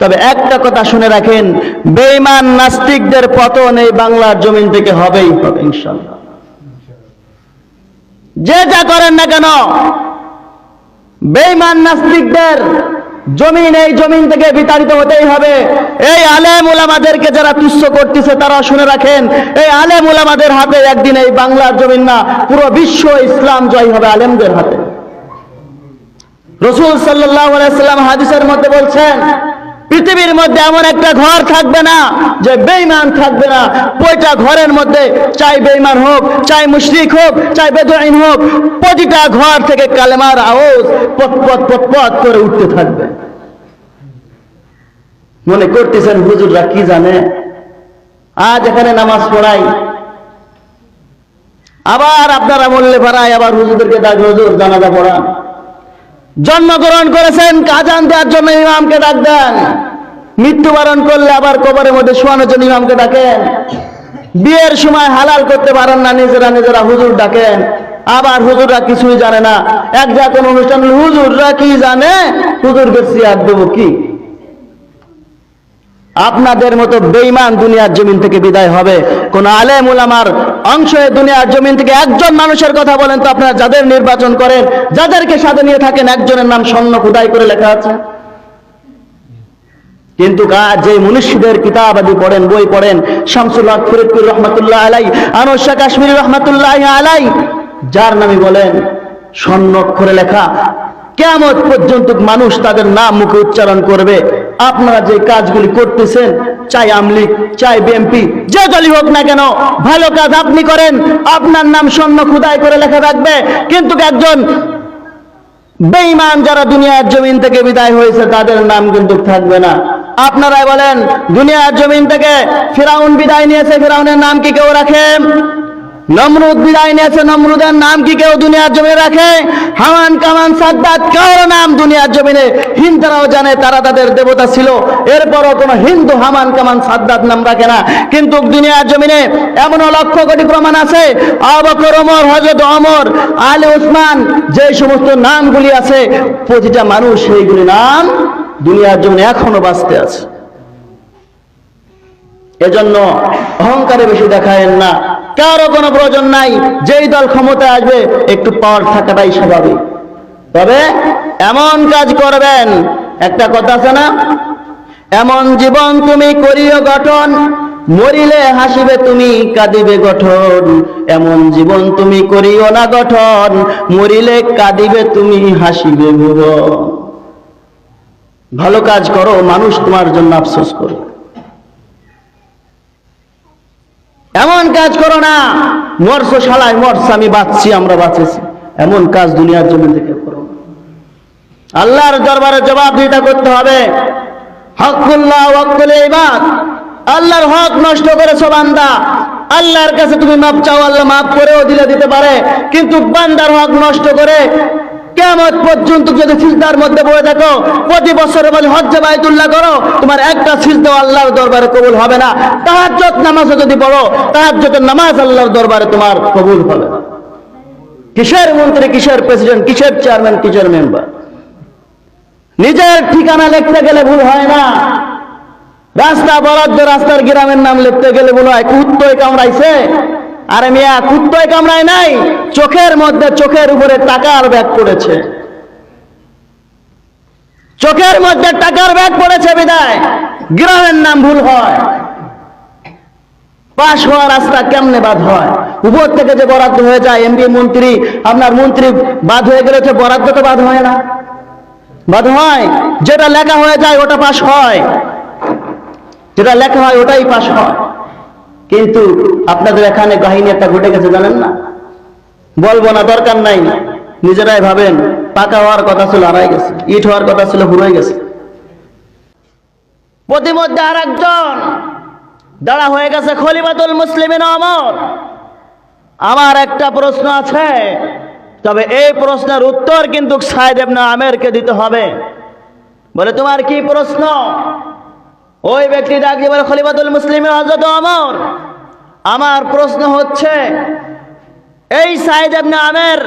তবে একটা কথা শুনে রাখেন, বেঈমান নাস্তিকদের পতন এই বাংলার জমিন থেকে হবেই হবে যে যা করেন না কেন, বেঈমান নাস্তিকদের জমিন এই জমিন থেকে বিতাড়িত হতেই হবে। এই আলেম ওলামাদেরকে যারা তুচ্ছ করতেছে, তারা শুনে রাখেন, এই আলেম ওলামাদের হাতে একদিন এই বাংলার জমিন না, পুরো বিশ্ব ইসলাম জয় হবে আলেমদের হাতে। রসুল সাল্লাহ সাল্লাম হাদিসের মধ্যে বলছেন পৃথিবীর মধ্যে এমন একটা ঘর থাকবে না যে বেইমান থাকবে না। ওইটা ঘরের মধ্যে, চাই বেইমান হোক, চাই মুশরিক হোক, চাই বেদুইন হোক, প্রতিটা ঘর থেকে কালেমার আওয়াজ পট পট পট পট করে উঠতে থাকবে। মনে করতেছেন, হুজুররা কি জানে? আজ এখানে নামাজ পড়াই। আবার আপনারা বললে পারায় আবার হুজুরদেরকে ডাক, হুজুর, জানাজা পড়ান। জন্মগ্রহণ করেছেন কাজান দেওয়ার জন্য ইমামকে ডাক দেন মৃত্যুবরণ করলে আবার কবরের মধ্যে শোয়ানোর জন্য ইমামকে ডাকেন। বিয়ের সময় হালাল করতে পারেন না, নিজেরা নিজেরা হুজুর ডাকেন। আবার হুজুররা কিছুই জানে না। এক যা কোনো অনুষ্ঠান হুজুররা কি জানে? হুজুরকে সিয়ার দেবো কি? আপনাদের মতো বেইমান দুনিয়ার জমিন থেকে বিদায় হবে। কোন আলেম উলামার অংশ দুনিয়ার জমিন থেকে একজন মানুষের কথা বলেন তো আপনারা যাদের নির্বাচন করেন, যাদেরকে সাথে নিয়ে থাকেন, একজনের নাম স্বর্ণ খুদাই করে লেখা আছে। কিন্তু যে মনীষীদের কিতাব আদি পড়েন, বই পড়েন শামসুল হক ফরিদপুর রহমতুল্লাহ আলাই আনসা কাশ্মীর রহমতুল্লাহ আলাই, যার নামে বলেন স্বর্ণ অক্ষরে লেখা কেমন পর্যন্ত মানুষ তাদের নাম মুখে উচ্চারণ করবে। আপনারা যে কাজগুলি করতেছেন, চাই আমলিক চাই বিএমপি যে দলই হোক না কেন, ভালো কাজ আপনি করেন, আপনার নাম স্বর্ণ খুদাই করে লেখা থাকবে। কিন্তু একজন বেঈমান যারা দুনিয়ার জমিন থেকে বিদায় হয়েছে, তাদের নাম কিন্তু থাকবে না। আপনারাই বলেন, দুনিয়ার জমিন থেকে ফিরাউন বিদায় নিয়েছে, ফিরাউনের নাম কি কেউ রাখে? নমরুদ বিদায় নিয়েছে নমরুদের নাম কি কেউ দুনিয়ার জমিনে রাখে? হামান কামান সাদ্দাত কারও নাম দুনিয়ার জমিনে হিন্দুরাও জানে, তারা তাদের দেবতা ছিল। এরপরও কোনো হিন্দু হামান কামান সাদ্দাত নাম রাখে না। কিন্তু দুনিয়ার জমিনে এমনও লক্ষ কোটি প্রমাণ আছে। আবকর ওমর হজরত অমর আলী, উসমান, যে সমস্ত নামগুলি আছে, প্রতিটা মানুষ সেইগুলি নাম দুনিয়ার জমিনে এখনও বাঁচতে আছে। এজন্য অহংকারে বেশি দেখায়েন না। কারও কোনো প্রয়োজন নাই। যেই দল ক্ষমতায় আসবে, একটু পাওয়ার থাকাটাই স্বাভাবিক। তবে এমন কাজ করবেন, একটা কথা আছে না? এমন জীবন তুমি করিও গঠন, মরিলে হাসিবে তুমি, কাঁদিবে গঠন। এমন জীবন তুমি করিও না গঠন, মরিলে কাঁদিবে তুমি, হাসিবে ভালো কাজ করো, মানুষ তোমার জন্য আফসোস করবে। এমন কাজ করো না। মরছো শালায়, মরছ, আমি বাঁচছি, আমরা বাঁচেছি। এমন কাজ দুনিয়ার জন্য থেকে করো। আল্লাহর দরবারে জবাব দিতে করতে হবে। হকুল্লাহ হকুল ইবাদ। আল্লাহর হক নষ্ট করেছ বান্দা। আল্লাহর কাছে তুমি মাপ চাও, আল্লাহ মাফ করেও দিলে দিতে পারে। কিন্তু বান্দার হক নষ্ট করে কেমন পর্যন্ত যদি সিজদার মধ্যে পড়ে থাকো, প্রতি বছরে বলে, হজ্জে বাইতুল্লাহ করো। তোমার একটা সিজদাও আল্লাহর দরবারে কবুল হবে না। তাহাজ্জত নামাজও যদি পড়ো তাহাজ্জতের নামাজ আল্লাহর দরবারে তোমার কবুল হবে কিসের মন্ত্রী, কিসের প্রেসিডেন্ট, কিসের চেয়ারম্যান, কিসের মেম্বার? নিজের ঠিকানা লিখতে গেলে ভুল হয় না। রাস্তা বরাদ্দ রাস্তার গ্রামের নাম লিখতে গেলে ভুল হয়। কুত্তই কামড়াইছে আরে মিয়া কুত্তই কামড়ায় নাই, চোখের মধ্যে চোখের উপরে টাকার ব্যাগ পড়েছে। চোখের মধ্যে টাকার ব্যাগ পড়েছে বিদায় গ্রামের নাম ভুল হয়। পাশ হওয়া রাস্তা কেমনে বাদ হয়? উপর থেকে যে বরাদ্দ হয়ে যায়, এমপি মন্ত্রী, আপনার মন্ত্রী বাদ হয়ে গেলে তো বরাদ্দ তো বাদ হয় না। বাদ হয়, যেটা লেখা হয়ে যায় ওটা পাশ হয়। যেটা লেখা হয় ওটাই পাশ হয়। কিন্তু আপনাদের এখানে কাহিনী একটা ঘটে গেছে, জানেন না? বলব না, দরকার নাই। নিজেরাই ভাবেন, পাকা হওয়ার কথা ছিল, হারাই গেছে। ইট হওয়ার কথা ছিল হুড়ে গেছে। প্রতিমধ্যে আর একজন দাঁড়া হয়ে গেছে, খলিফাতুল মুসলিমিন অমর। আমার একটা প্রশ্ন আছে, তবে এই প্রশ্নের উত্তর কিন্তু সাইদ এবনা আমেরকে দিতে হবে। বলে, তোমার কি প্রশ্ন? ওই ব্যক্তি ডাকি বলে, খলিফাতুল মুসলিম হজরত অমর আমার প্রশ্ন হচ্ছে, এই সাইদ এবনে আমের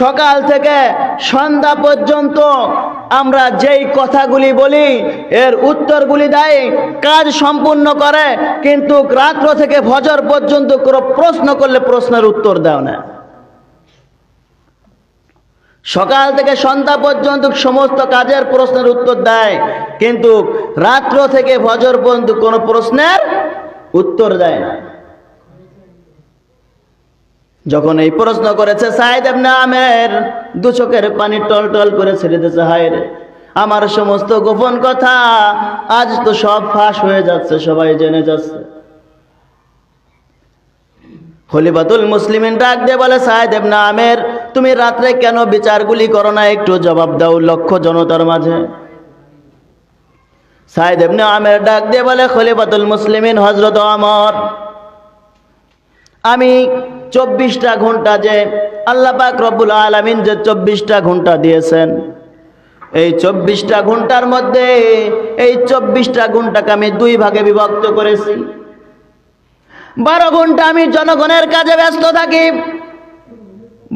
সকাল থেকে সন্ধ্যা পর্যন্ত আমরা যেই কথাগুলি বলি, এর উত্তরগুলি দেয়, কাজ সম্পূর্ণ করে, কিন্তু রাত্র থেকে ফজর পর্যন্ত কোনো প্রশ্ন করলে প্রশ্নের উত্তর দেও না। সকাল থেকে সন্ধ্যা পর্যন্ত সমস্ত কাজের প্রশ্নের উত্তর দেয়, কিন্তু রাত্র থেকে ভজর পর্যন্ত কোনো প্রশ্নের উত্তর দেয় না। যখন এই প্রশ্ন করেছে এমনি আমের, দু চোখের পানি টল টল করে ছেড়ে দিয়েছে, হায় রে। আমার সমস্ত গোপন কথা আজ তো সব ফাঁস হয়ে যাচ্ছে, সবাই জেনে যাচ্ছে। খলিফাতুল মুসলিমিন ডাক দিয়ে বলে সাহেদ এবনা আমের তুমি রাত্রে কেন বিচারগুলি করো না? একটু জবাব দাও লক্ষ জনতার মাঝে। সাহেদ এবনে আমের ডাক দিয়ে বলে, খলিফাতুল মুসলিমিন হজরত আমর, আমি চব্বিশটা ঘণ্টা যে আল্লাহ পাক রব্বুল আলমিন যে চব্বিশটা ঘণ্টা দিয়েছেন, এই চব্বিশটা ঘণ্টার মধ্যে এই চব্বিশটা ঘন্টাকে আমি দুই ভাগে বিভক্ত করেছি। বারো ঘণ্টা আমি জনগণের কাজে ব্যস্ত থাকি।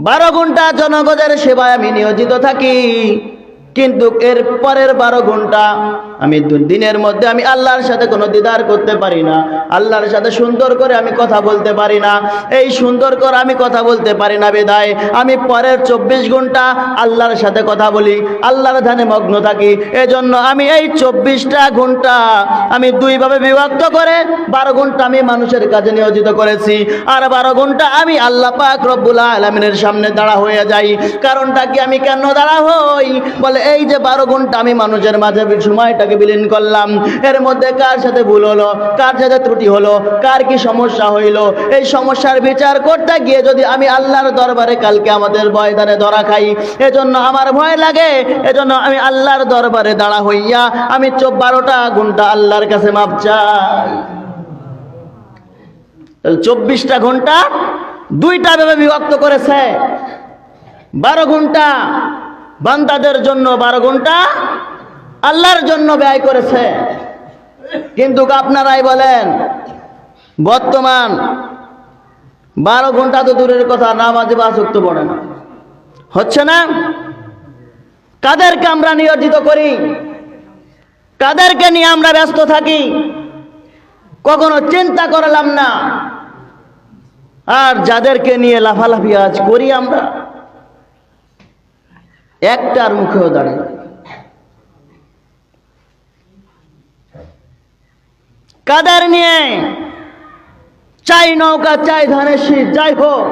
বারো ঘণ্টা জনগণের সেবায় আমি নিয়োজিত থাকি। কিন্তু এর পরের বারো ঘণ্টা আমি দিনের মধ্যে আমি আল্লাহর সাথে কোনো দিদার করতে পারি না। আল্লাহর সাথে সুন্দর করে আমি কথা বলতে পারি না। এই সুন্দর করে আমি কথা বলতে পারি না বেদায়। আমি পরের চব্বিশ ঘণ্টা আল্লাহর সাথে কথা বলি, আল্লাহর ধ্যানে মগ্ন থাকি। এজন্য আমি এই চব্বিশটা ঘণ্টা আমি দুইভাবে বিভক্ত করে বারো ঘণ্টা আমি মানুষের কাজে নিয়োজিত করেছি আর বারো ঘণ্টা আমি আল্লাহ পাক রব্বুল আলমিনের সামনে দাঁড়া হয়ে যাই। কারণটা কি আমি কেন দাঁড়া হই? বলে এই যে বারো ঘণ্টা আমি মানুষের মাঝে বি- সময়টাকে বিলীন করলাম। এর মধ্যে কার সাথে ভুল হলো? কার সাথে ত্রুটি হলো? কার কি সমস্যা হইল? এই সমস্যার বিচার করতে গিয়ে যদি আমি আল্লাহর দরবারে কালকে আমাদের ময়দানে ধরা খাই, এজন্য আমার ভয় লাগে। এজন্য আমি আল্লাহর দরবারে দাঁড়া হইয়া আমি চোখ বারোটা ঘণ্টা আল্লাহর কাছে মাপ চাই। চব্বিশটা ঘণ্টা দুইটা ভাবে বিভক্ত করেছে। বারো ঘণ্টা বান্দাদের জন্য বারো ঘণ্টা আল্লাহর জন্য ব্যয় করেছে। কিন্তু আপনারাই বলেন, বর্তমান বারো ঘণ্টা তো দূরের কথা, নামাজে বা আসক্ত পড়ে না। হচ্ছে না? কাদেরকে আমরা নিয়োজিত করি? কাদেরকে নিয়ে আমরা ব্যস্ত থাকি? কখনো চিন্তা করলাম না। আর যাদেরকে নিয়ে লাফালাফি আজ করি আমরা? একটার মুখেও দাঁড়িয়ে কাদের নিয়ে? চাই নৌকা, চাই ধানের শীত, যাই হোক।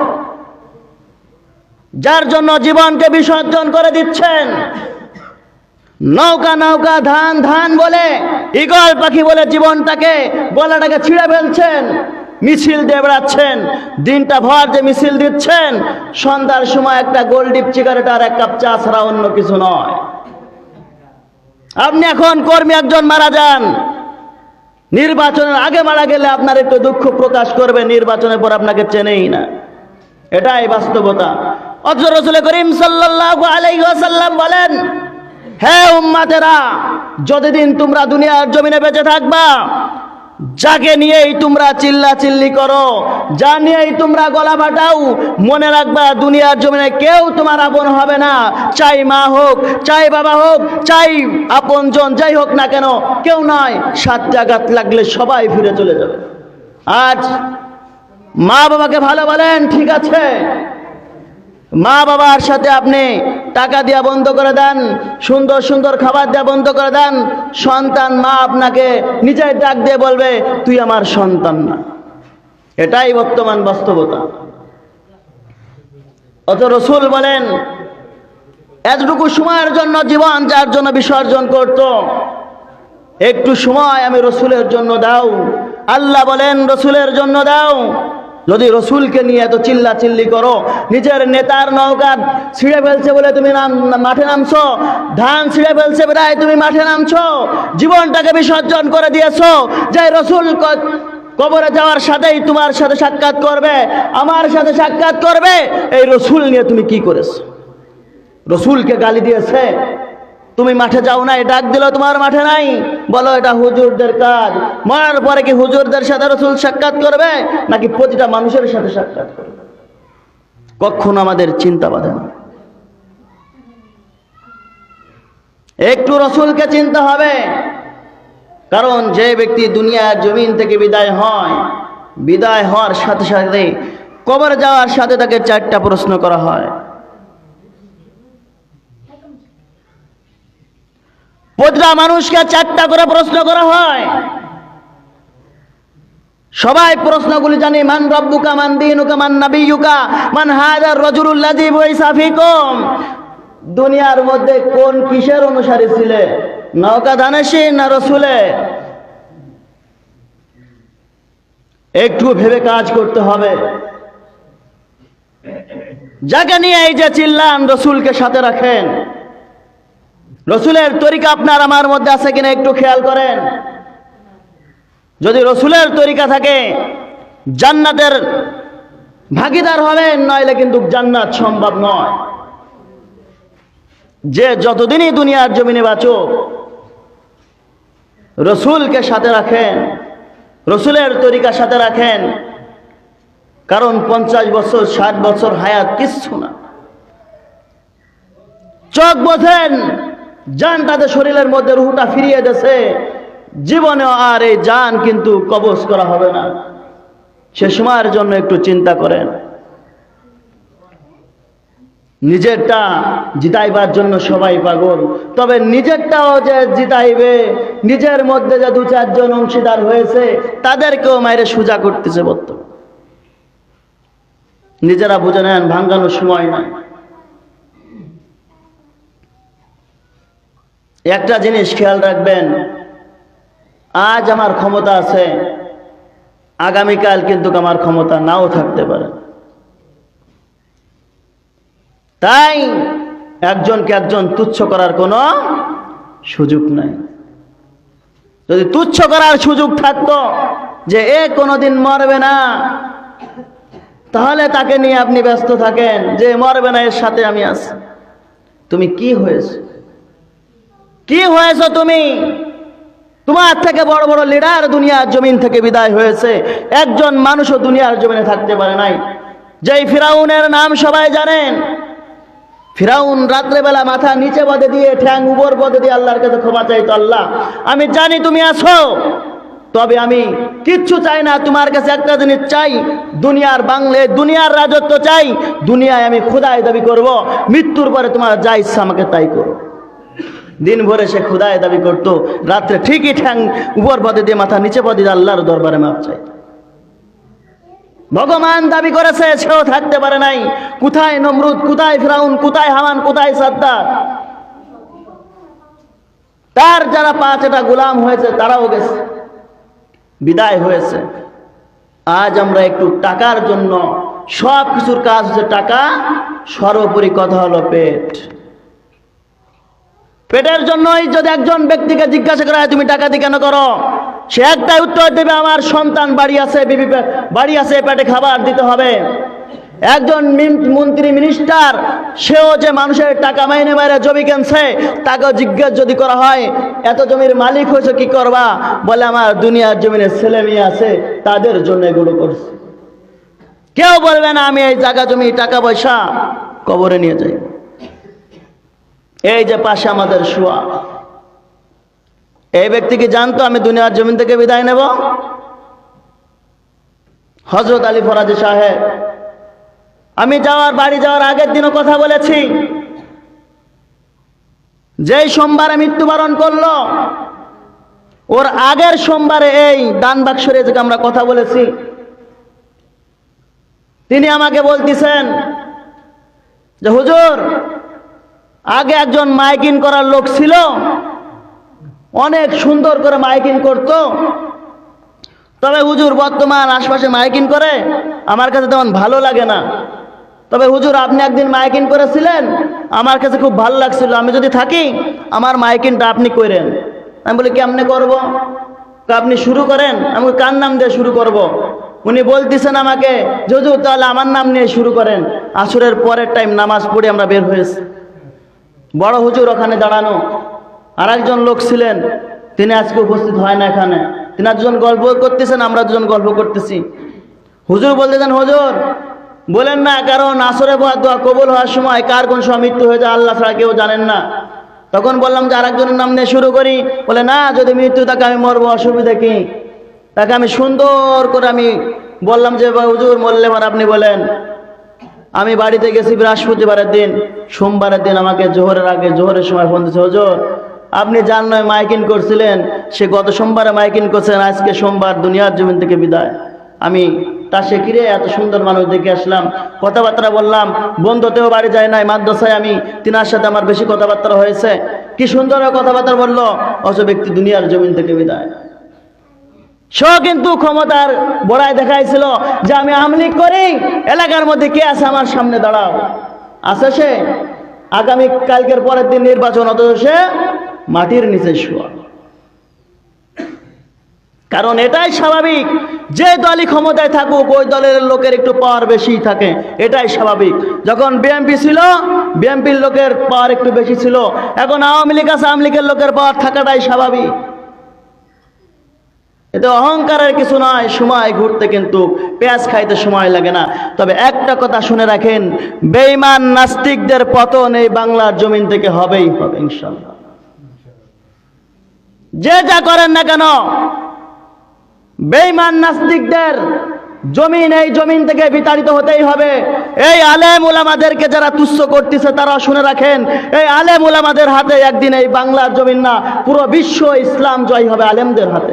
যার জন্য জীবনকে বিসর্জন করে দিচ্ছেন, নৌকা নৌকা, ধান ধান বলে ইগল পাখি বলে জীবনটাকে, গলাটাকে ছিঁড়ে ফেলছেন, মিছিল দিয়ে বেড়াচ্ছেন, দিনটা ভর যে মিছিল দিচ্ছেন, সন্ধ্যার সময় একটা গোলডিপ সিগারেট আর এক কাপ চা ছাড়া অন্য কিছু নয়। আপনি এখন কর্মী একজন মারা যান নির্বাচনের আগে মারা গেলে আপনার একটু দুঃখ প্রকাশ করবে, নির্বাচনের পর আপনাকে চেনেই না। এটাই বাস্তবতা। অথচ রসুল করিম সাল্লাল্লাহু আলাইহি ওয়াসাল্লাম বলেন, হে উম্মাতেরা, যতদিন তোমরা দুনিয়ার জমিনে বেঁচে থাকবা যাকে নিয়েই তোমরা চিল্লা চিল্লি করো, যা নিয়েই তোমরা গলা ফাটাও মনে রাখবা দুনিয়ার জমিনে কেউ তোমার আপন হবে না। চাই মা হোক, চাই বাবা হোক, চাই আপনজন যাই হোক না কেন, কেউ নয় সাত জাগাত লাগলে সবাই ফিরে চলে যাবে। আজ মা বাবাকে ভালো বলেন, ঠিক আছে? মা বাবার সাথে আপনি টাকা দেওয়া বন্ধ করে দেন, সুন্দর সুন্দর খাবার দেওয়া বন্ধ করে দেন, সন্তান মা আপনাকে নিজের ডাক দিয়ে বলবে, তুই আমার সন্তান না। এটাই বর্তমান বাস্তবতা। অত রসুল বলেন, এতটুকু সময়ের জন্য, জীবন যার জন্য বিসর্জন করত। একটু সময় আমি রসুলের জন্য দাও। আল্লাহ বলেন, রসুলের জন্য দাও। যদি রসুলকে নিয়ে এত চিল্লা চিল্লি করো, নিজের নেতার নৌকা ছিঁড়ে ফেলছে বলে তুমি নাম, মাঠে নামছো, ধান ছিঁড়ে ফেলছে প্রায় তুমি মাঠে নামছো, জীবনটাকে বিসর্জন করে দিয়েছ, যে রসুল কবরে যাওয়ার সাথেই তোমার সাথে সাক্ষাৎ করবে, আমার সাথে সাক্ষাৎ করবে, এই রসুল নিয়ে তুমি কি করেছ? রসুলকে গালি দিয়েছে তুমি মাঠে যাও না ডাক দিল তোমার মাঠে নাই। বলো, এটা হুজুরদের কাজ। মরার পরে কি হুজুরদের সাথে রসুল সাক্ষাৎ করবে, নাকি প্রতিটা মানুষের সাথে সাক্ষাৎ করবে? কখন আমাদের চিন্তা বাধে না। একটু রসুলকে চিনতে হবে। কারণ যে ব্যক্তি দুনিয়ার জমিন থেকে বিদায় হয়, বিদায় হওয়ার সাথে সাথে কবর যাওয়ার সাথে তাকে চারটা প্রশ্ন করা হয়। প্রতিটা মানুষকে চারটা করে প্রশ্ন করা হয়। সবাই প্রশ্নগুলি জানি, মান রব্বুকা, মান দিনুকা, মান নাবিয়ুকা, মান হাদার রজুলুল্লাযী বুইসা ফিকুম? দুনিয়ার মধ্যে কোন কিসের অনুসারী ছিলে? নৌকা দানেশি না রসুলে? একটু ভেবে কাজ করতে হবে। যাকে নিয়ে এই যে চিল্লান, রসুলকে সাথে রাখেন। রসুলের তরিকা আপনার আমার মধ্যে আছে কিনা একটু খেয়াল করেন। যদি রসুলের তরিকা থাকে, জান্নাতের ভাগিদার হবেন, নইলে কিন্তু জান্নাত সম্ভব নয়। যে যতদিনই দুনিয়ার জমিনে বাঁচো রসুলকে সাথে রাখেন, রসুলের তরিকা সাথে রাখেন, কারণ পঞ্চাশ বছর, ষাট বছর হায়াত কিচ্ছু না। চোখ বোঝেন যান তাদের শরীরের মধ্যে রুহুটা ফিরিয়ে দেছে জীবনে আর এই যান কিন্তু কবজ করা হবে না। সে সময়ের জন্য একটু চিন্তা করেন। নিজেরটা জিতাইবার জন্য সবাই পাগল। তবে নিজেরটাও যে জিতাইবে, নিজের মধ্যে যে দু চারজন অংশীদার হয়েছে, তাদেরকেও মায়ের সোজা করতেছে বর্তমান। নিজেরা বুঝে নেন, ভাঙ্গানোর সময় নাই। একটা জিনিস খেয়াল রাখবেন, আজ আমার ক্ষমতা আছে, আগামীকাল কিন্তু আমার ক্ষমতা নাও থাকতে পারে। তাই একজনকে একজন তুচ্ছ করার কোনো সুযোগ নাই। যদি তুচ্ছ করার সুযোগ থাকতো যে এ কোনোদিন মরবে না, তাহলে তাকে নিয়ে আপনি ব্যস্ত থাকেন যে মরবে না, এর সাথে আমি আছি। তুমি কি হয়েছ? কি হয়েছ তুমি? তোমার থেকে বড় বড় লিডার দুনিয়ার জমিন থেকে বিদায় হয়েছে। একজন মানুষও দুনিয়ার জমিনে থাকতে পারে নাই। যেই ফিরাউনের নাম সবাই জানেন। ফিরাউন রাত্রেবেলা মাথা নিচে পদে দিয়ে, ঠ্যাং উপর পদে দিয়ে আল্লাহর কাছে ক্ষমা চাইতো আল্লাহ। আমি জানি তুমি আছো। তবে আমি কিচ্ছু চাই না, তোমার কাছে একটা জিনিস চাই। দুনিয়ার বাংলে, দুনিয়ার রাজত্ব চাই। দুনিয়ায় আমি খুদায় দাবি করব। মৃত্যুর পরে তোমার যা ইচ্ছা আমাকে তাই করো। দিন ভরে সে খুদায় দাবি করতো। রাত্রে ঠিকই ঠ্যাং উপর পদে দিয়ে মাথা নিচে পদে দিয়ে আল্লাহর দরবারে মাপ চাই ভগবান দাবি করেছে, সেও থাকতে পারে নাই। কোথায় নমরুদ, কোথায় ফিরাউন, কোথায় হামান, কোথায় সাদ্দা তার যারা পাঁচটা গোলাম হয়েছে, তারাও গেছে। বিদায় হয়েছে। আজ আমরা একটু টাকার জন্য সব কিছুর কাজ হচ্ছে টাকা, সর্বোপরি কথা হলো পেট। পেটের জন্যই যদি একজন ব্যক্তিকে জিজ্ঞাসা করা হয় তুমি ডাকাতি কেন করো? সে একটাই উত্তর দেবে, আমার সন্তান বাড়ি আছে, বিবি বাড়ি আছে, পেটে খাবার দিতে হবে। একজন মিন- মন্ত্রী মিনিস্টার সেও যে মানুষের টাকা মাইনে মাইনে জমি কিনছে, তাকেও জিজ্ঞেস যদি করা হয়, এত জমির মালিক হয়েছে, কি করবা? বলে, আমার দুনিয়ার জমিনের ছেলে মেয়ে আছে, তাদের জন্য এগুলো করছে। কেউ বলবে না, আমি এই জায়গা জমি টাকা পয়সা কবরে নিয়ে যাই। এই যে পাশে আমাদের শোয়া। এই ব্যক্তি কি জানতো আমি দুনিয়ার জমিন থেকে বিদায় নেব। হজরত আলী ফরাজি সাহেব, আমি যাওয়ার, বাড়ি যাওয়ার আগের দিনও কথা বলেছি। যেই সোমবারে মৃত্যুবরণ করল, ওর আগের সোমবারে এই দান বাক্সরে যে আমরা কথা বলেছি, তিনি আমাকে বলতেছেন যে, হুজুর আগে একজন মাইকিং করার লোক ছিল, অনেক সুন্দর করে মাইকিং করত। তবে হুজুর বর্তমান আশপাশে মাইকিং করে, আমার কাছে তেমন ভালো লাগে না। তবে হুজুর, আপনি একদিন মাইকিং করেছিলেন, আমার কাছে খুব ভালো লাগছিল। আমি যদি থাকি, আমার মাইকিংটা আপনি করেন। আমি বলি, কেমনে করব? আপনি শুরু করেন, আমি কার নাম দিয়ে শুরু করব। উনি বলতেছেন আমাকে, যে তাহলে আমার নাম নিয়ে শুরু করেন। আসরের পরের টাইম নামাজ পড়ে আমরা বের হয়েছি। বড় হুজুর ওখানে দাঁড়ানো। আর একজন লোক ছিলেন, তিনি আজকে উপস্থিত হয় না এখানে। তিনি দুজন গল্প করতেছেন, আমরা দুজন গল্প করতেছি। হুজুর বলতেছেন, হুজুর, বলেন না, কারণ আসরে দোয়া কবুল হওয়ার সময় কার কোন সময় মৃত্যু হয়ে যায়, আল্লাহ ছাড়া কেউ জানেন না। তখন বললাম যে, আরেকজনের নাম নিয়ে শুরু করি। বলে, না, যদি মৃত্যু তাকে আমি মরবো, অসুবিধা কি? তাকে আমি সুন্দর করে আমি বললাম যে হুজুর, মরলে আপনি বলেন। আমি বাড়িতে গেছি বৃহস্পতিবারের দিন, সোমবারের দিন আমাকে জোহরের আগে, জোহরের সময় ফোন দিচ্ছে হুজুর, আপনি যার নয় মাইকিন করছিলেন, সে গত সোমবারে মাইকিন করছেন, আজকে সোমবার দুনিয়ার জমিন থেকে বিদায়। আমি তা সে কিরে, এত সুন্দর মানুষ দেখে আসলাম, কথাবার্তা বললাম, বন্ধুতেও বাড়ি যায় নাই, মাদ্রাসায় আমি, তিনার সাথে আমার বেশি কথাবার্তা হয়েছে। কি সুন্দর কথাবার্তা বলল অস ব্যক্তি দুনিয়ার জমিন থেকে বিদায়। সে কিন্তু ক্ষমতার বড়াই দেখাইছিল যে আমি আমলিক করি, এলাকার মধ্যে কে আছে আমার সামনে দাঁড়াও। আছে সে? আগামী কালকের পরের দিন নির্বাচন, অথচ সে মাটির নিচে শোয়া। কারণ এটাই স্বাভাবিক, যে দলই ক্ষমতায় থাকুক, ওই দলের লোকের একটু পাওয়ার বেশি থাকে। এটাই স্বাভাবিক। যখন বিএমপি ছিল বিএমপির লোকের পাওয়ার একটু বেশি ছিল। এখন আওয়ামী লীগ আছে, আওয়ামী লীগের লোকের পাওয়ার থাকাটাই স্বাভাবিক। এতে অহংকারের কিছু নয় সময় ঘুরতে কিন্তু পেঁয়াজ খাইতে সময় লাগে না। তবে একটা কথা শুনে রাখেন বেইমান নাস্তিকদের পতন এই বাংলার জমিন থেকে হবেই হবে ইনশাল্লাহ যে যা করেন না কেন বেইমান নাস্তিকদের জমিন এই জমিন থেকে বিতাড়িত হতেই হবে। এই আলেম ওলামাদেরকে যারা তুচ্ছ করতেছে, তারা শুনে রাখেন, এই আলেম ওলামাদের হাতে একদিন এই বাংলার জমিন না, পুরো বিশ্ব ইসলাম জয় হবে আলেমদের হাতে।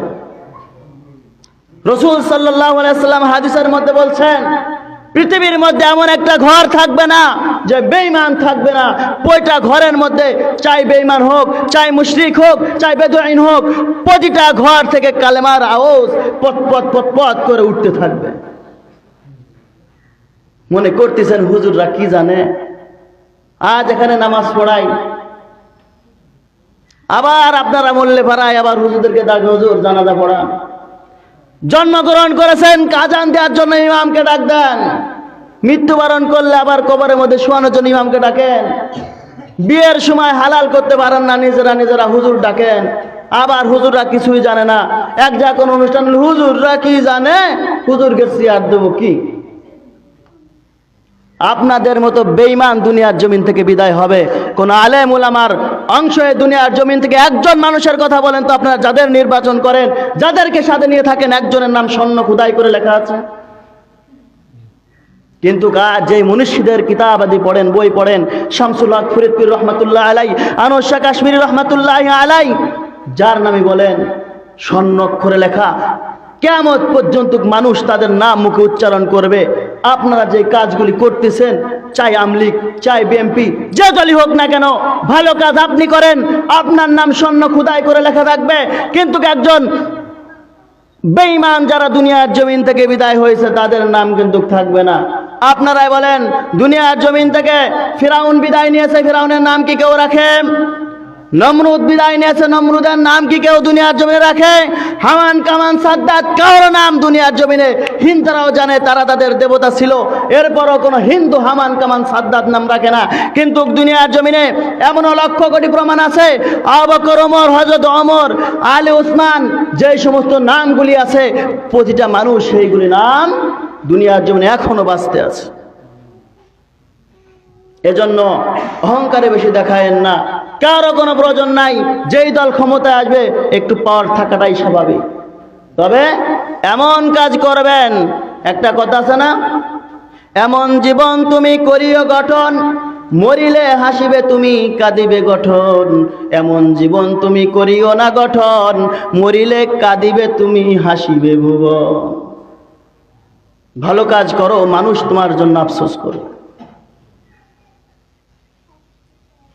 রসুল সাল্লাম হাদিসের মধ্যে বলছেন, পৃথিবীর মধ্যে এমন একটা ঘর থাকবে না যে বেইমান থাকবে না। ওইটা ঘরের মধ্যে চাই বেইমান হোক, চাই মুশরিক হোক, চাই বেদুইন হোক, প্রতিটা ঘর থেকে কালেমার আওয়াজ পট পট করে উঠতে থাকবে। মনে করতেছেন, হুজুররা কি জানে? আজ এখানে নামাজ পড়াই। আবার আপনারা মল্লে ভাড়ায় আবার হুজুরদেরকে ডাক, হুজুর, জানাজা পড়ান। জন্মগ্রহণ করেছেন কাজান দেওয়ার জন্য ইমামকে ডাক দেন মৃত্যুবরণ করলে আবার কবরের মধ্যে শোয়ানোর জন্য ইমামকে ডাকেন। বিয়ের সময় হালাল করতে পারেন না, নিজেরা নিজেরা হুজুর ডাকেন। আবার হুজুররা কিছুই জানে না। এক যা কোনো অনুষ্ঠান হুজুররা কি জানে? হুজুরকে চেয়ার দেবো কি? আপনাদের মতো বেইমান দুনিয়ার জমিন থেকে বিদায় হবে। কোন আলেম উলামার অংশ দুনিয়ার জমিন থেকে একজন মানুষের কথা বলেন তো আপনারা যাদের নির্বাচন করেন, যাদেরকে সাথে নিয়ে থাকেন, একজনের নাম স্বর্ণ খুদাই করে লেখা আছে। কিন্তু যে মনীষীদের কিতাবাদি পড়েন, বই পড়েন, শামসুল হক ফরিদপুর রহমতুল্লাহ আলাই শাহ কাশ্মীর রহমতুল্লাহ আলাই, যার নামে বলেন স্বর্ণ অক্ষরে লেখা। কেমন পর্যন্ত মানুষ তাদের নাম মুখে উচ্চারণ করবে। আপনারা যে কাজগুলি করতেছেন, চাই আমলিক, চাই বিএমপি, যে দলই হোক না কেন, ভালো কাজ আপনি করেন, আপনার নাম স্বর্ণ খুদাই করে লেখা থাকবে। কিন্তু একজন বেঈমান যারা দুনিয়ার জমিন থেকে বিদায় হয়েছে, তাদের নাম কিন্তু থাকবে না। আপনারাই বলেন, দুনিয়ার জমিন থেকে ফিরাউন বিদায় নিয়েছে, ফেরাউনের নাম কি কেউ রাখে? নমরুদ বিদায় নিয়েছে। নমরুদের নাম কি কেউ দুনিয়ার জমিনে রাখে? হামান কামান সাদ্দাত, কারোর নাম দুনিয়ার জমিনে হিন্দুরাও জানে, তারা তাদের দেবতা ছিল। এরপরও কোনো হিন্দু হামান কামান সাদ্দাত নাম রাখে না। কিন্তু দুনিয়ার জমিনে এমনও লক্ষ কোটি প্রমাণ আছে। আবকর ওমর হজরত অমর আলী, উসমান যে সমস্ত নামগুলি আছে, প্রতিটা মানুষ সেইগুলি নাম দুনিয়ার জমিনে এখনও বাঁচতে আছে। এজন্য অহংকারে বেশি দেখায়েন না। কারও কোনো প্রয়োজন নাই। যেই দল ক্ষমতায় আসবে, একটু পাওয়ার থাকাটাই স্বাভাবিক। তবে এমন কাজ করবেন, একটা কথা আছে না? এমন জীবন তুমি করিও গঠন, মরিলে হাসিবে তুমি, কাঁদিবে গঠন। এমন জীবন তুমি করিও না গঠন, মরিলে কাঁদিবে তুমি, হাসিবে ভুবন। ভালো কাজ করো, মানুষ তোমার জন্য আফসোস করবে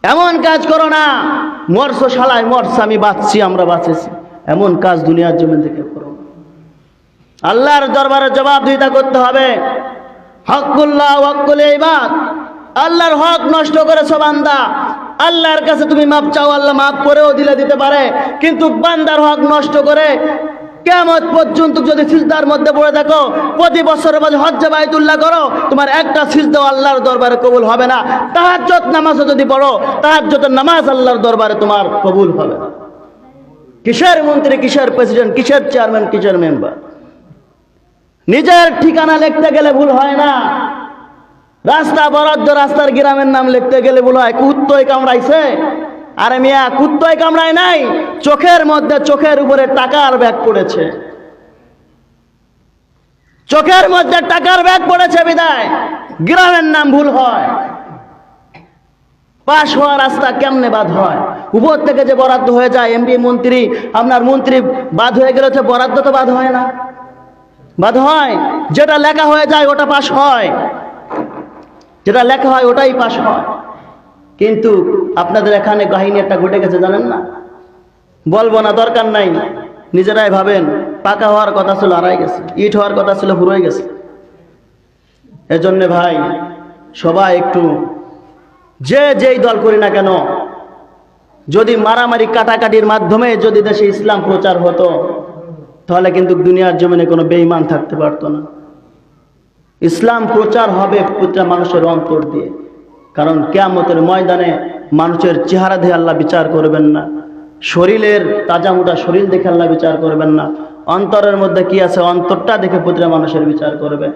এমন কাজ করো না। মরছো শালায়, মরছ, আমি বাঁচছি, আমরা বাঁচেছি। এমন কাজ দুনিয়ার জমি থেকে করো আল্লাহর দরবারে জবাব দিতে করতে হবে। হকুল্লাহ হকুল ইবাদ। আল্লাহর হক নষ্ট করেছ বান্দা। আল্লাহর কাছে তুমি মাপ চাও, আল্লাহ মাপ করেও দিলে দিতে পারে। কিন্তু বান্দার হক নষ্ট করে কেমন পর্যন্ত যদি সিজদার মধ্যে পড়ে দেখো প্রতি বছরের মাঝে হজ্জে বাইতুল্লাহ করো, তোমার একটা সিজদাও আল্লাহর দরবারে কবুল হবে না। তাহার তাহাজ্জত নামাজও যদি পড়ো তাহাজ্জতের নামাজ আল্লাহর দরবারে তোমার কবুল হবে না। কিসের মন্ত্রী, কিসের প্রেসিডেন্ট, কিসের চেয়ারম্যান, কিসের মেম্বার? নিজের ঠিকানা লিখতে গেলে ভুল হয় না। রাস্তা বরাদ্দ, রাস্তার গ্রামের নাম লিখতে গেলে ভুল হয়। কুত্তই কামড়াইছে। আরে মিয়া, কুত্তয় কামড়ায় নাই, চোখের মধ্যে চোখের উপরে টাকার ব্যাগ পড়েছে। চোখের মধ্যে টাকার ব্যাগ পড়েছে বিদায়, গ্রামের নাম ভুল হয়। পাশ হওয়া রাস্তা কেমনে বাদ হয়? উপর থেকে যে বরাদ্দ হয়ে যায়, এমপি, মন্ত্রী, আপনার মন্ত্রী বাদ হয়ে গেলে হচ্ছে বরাদ্দ তো বাদ হয় না। বাদ হয়, যেটা লেখা হয়ে যায় ওটা পাশ হয়। যেটা লেখা হয় ওটাই পাশ হয়। কিন্তু আপনাদের এখানে কাহিনী একটা ঘটে গেছে, জানেন না? বলব না, দরকার নাই। নিজেরাই ভাবেন, পাকা হওয়ার কথা ছিল আড়াই গেছে। ইট হওয়ার কথা ছিল পুরোই গেছে। এজন্য ভাই, সবাই একটু যে যেই দল করি না কেন, যদি মারামারি কাটাকাটির মাধ্যমে যদি দেশে ইসলাম প্রচার হতো, তাহলে কিন্তু দুনিয়ার জমিনে কোনো বেঈমান থাকতে পারতো না। ইসলাম প্রচার হবে প্রতিটা মানুষের অন্তর দিয়ে। কারণ কেয়ামতের ময়দানে মানুষের চেহারা দিয়ে আল্লাহ বিচার করবেন না। শরীরের তাজা মোটা শরীর দেখে আল্লাহ বিচার করবেন না। অন্তরের মধ্যে কি আছে? অন্তরটা দেখে প্রতিটা মানুষের বিচার করবে।